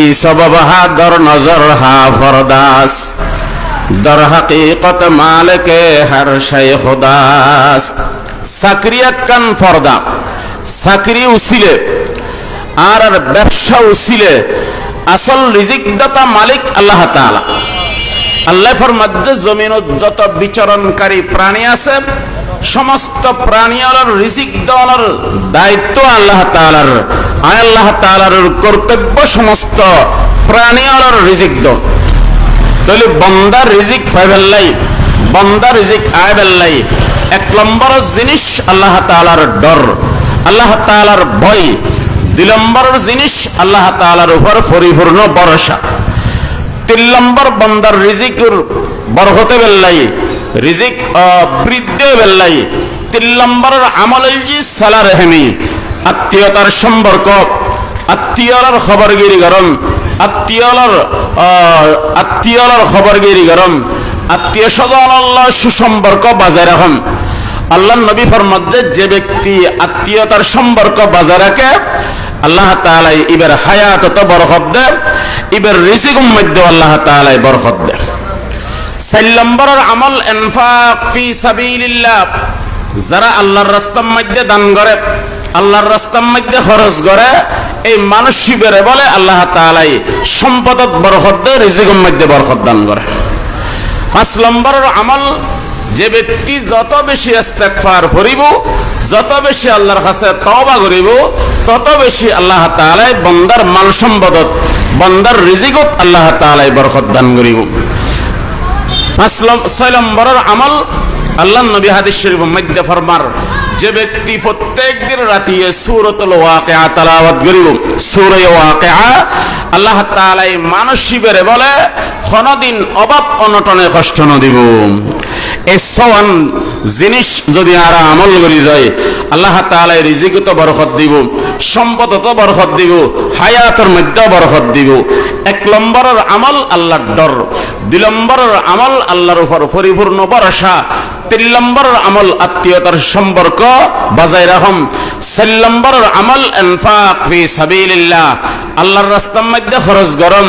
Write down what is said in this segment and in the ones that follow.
ই সবব হা নজর হা ফরদাস। দর হাকিকত মালিকে হর শাই খুদাস। চাকরি একখান ফরদা চাকরি উচিলে আর আর ব্যবসা উচিলে আসল রিজিকদাতা মালিক আল্লাহ তাআলা। আল্লাহর মধ্যে জমিনত যত বিচরণকারী প্রাণী আছে সমস্ত প্রাণীর রিজিক দেওয়ার দায়িত্ব আল্লাহ তাআলার। আয় আল্লাহ তাআলার কর্তব্য সমস্ত প্রাণীর রিজিক দাও তাহলে বন্দার রিজিক ফাইবেল্লাই বন্দার রিজিক আয়বেল্লাই এক নম্বর জিনিস আল্লাহ তাআলার ডর, আল্লাহ তাআলার ভয়। দুই নম্বর জিনিস আল্লাহ তাআলার উপর পরিপূর্ণ ভরসা। তিন নম্বর বন্দার রিজিকুর বরহতে বেল্লাই রিজিক বৃদ্ধি বেল্লাই। তিন নম্বরের আমলের জি সালা রেহেমি আত্মীয়তার সম্পর্ক আত্মীয়র খবরগিরি গরম আত্মীয়র আত্মীয়র খবরগিরি গরম, আত্মীয় স্বজন আল্লাহ সুসম্পর্ক বাজায় রাখুন। আল্লাহ নবী মধ্যে যে ব্যক্তি আত্মীয়তার সম্পর্ক বাজায় রাখে, আল্লাহ তাআলা ইবের হায়াত বরকত দে ইবের রিজিকুম মধ্যে আল্লাহ তাআলা বরকত দে চার আমল ইনফাক ফি সাবিলিল্লাহ। যারা আল্লাহর রাস্তার মধ্যে দান করে, আল্লাহর রাস্তার মধ্যে খরচ করে, এই মানুষ বলে আল্লাহ তাআলাই সম্পদত বরকত দে রিজিকুম মধ্যে বরকত দান করে। পাঁচ নম্বরের আমল, যে ব্যক্তি যত বেশি ইস্তেগফার করিব, যত বেশি আল্লাহর কাছে তওবা করিব, তত বেশি আল্লাহ তাআলা বন্দার মাল সম্পদত বন্দার রিজিকত আল্লাহ তাআলা বরকত দান করিব। ছয় নম্বরের আমল আল্লাহ নবী হাদিস শরীফ মধ্যে ফরমার, যে ব্যক্তি প্রত্যেক দিন রাতিয়ে সূরাতুল ওয়াকিআ তেলাওয়াত করিব, সূরা ওয়াকিআ আল্লাহ তাআলা এই মানসিবেরে বলে, কোনদিন অভাব অনটনে কষ্ট ন দিব। এই সওয়ান জিনিস যদি আর আমল করি যায়, আল্লাহ তাআলা রিজিকত বরকত দিব সম্পদত বরকত দিব, হায়াতের মধ্যে বরকত দিব। এক নম্বরের আমল আল্লাহর ডর দুই আমল আল্লাহর উপর পরিপূর্ণ ভরসা। তিন নম্বরের আমল আত্মীয়তার সম্পর্ক বাজায় রাখম চার নম্বরের আমল এনফাক ফি সাবিলিল্লাহ। আল্লাহর রাস্তার মধ্যে খরচ গরম।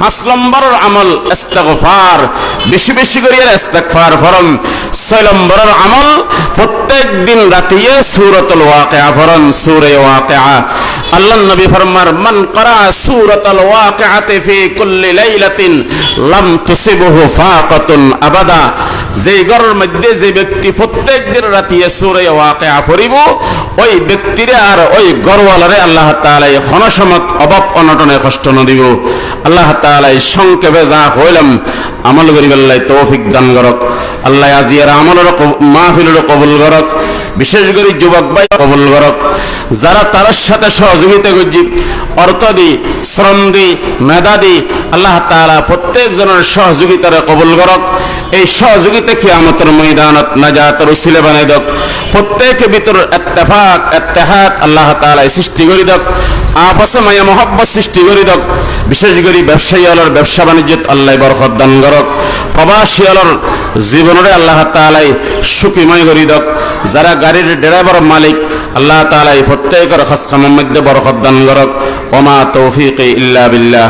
পাঁচ নম্বরের আমল ইস্তেগফার। বেশি বেশি করে ইস্তেগফার ফরম। ছয় নম্বরের আমল প্রত্যেক দিন রাতিয়ে সূরাতুল ওয়াকিআ ফরম, সূরা ওয়াকিআ আল্লাহ নবী ফরমার, মান করা সূরাতুল ওয়াকিআতি ফি কুল্লি লাইলাতিন লাম তুসিবহু ফাকাতুন আবাদা। যেই ঘরের মধ্যে যে ব্যক্তি প্রত্যেক দিন রাতিয়ে সূরা ওয়াকিআ পড়িব, ওই ব্যক্তিরে আর ওই ঘরওয়ালারে আল্লাহ তাআলা ক্ষণসমত অভাব অনটনে কষ্ট ন দিব। আল্লাহ তাআলা সংক্ষেপে যা হইলাম আমল করি, আল্লাহ তৌফিক দান করক। আল্লাহ আজিয়ার আমলের মাহফিলের কবুল করক। বিশেষ করে যুবক ভাই কবুল করক। যারা তার সাথে সহযোগিতা করছি, অর্থ দি শ্রম দি মেধা দি আল্লাহ তাআলা প্রত্যেক জনের সহযোগিতারে কবুল করক। এই সহযোগিতা কিয়ামতের ময়দানত নাজাতের উসিলে বানাই দক প্রত্যেক ভিতর ইত্তেফাক ইত্তেহাদ আল্লাহ তাআলা সৃষ্টি করি দক আপসে মায়া মহব্বত সৃষ্টি করি দক বিশেষ করে ব্যবসায়ী আলোর ব্যবসা বাণিজ্যত আল্লাহ বরকত দান করক। প্রবাসী আলোর জীবনরে আল্লাহ তালাই সুখীময় করি দক যারা গাড়ির ড্রাইভার মালিক, আল্লাহ তালাই প্রত্যেকের খাস কামের মধ্যে বরকত দান করক। ওমা তৌফিক ইল্লা বিল্লাহ।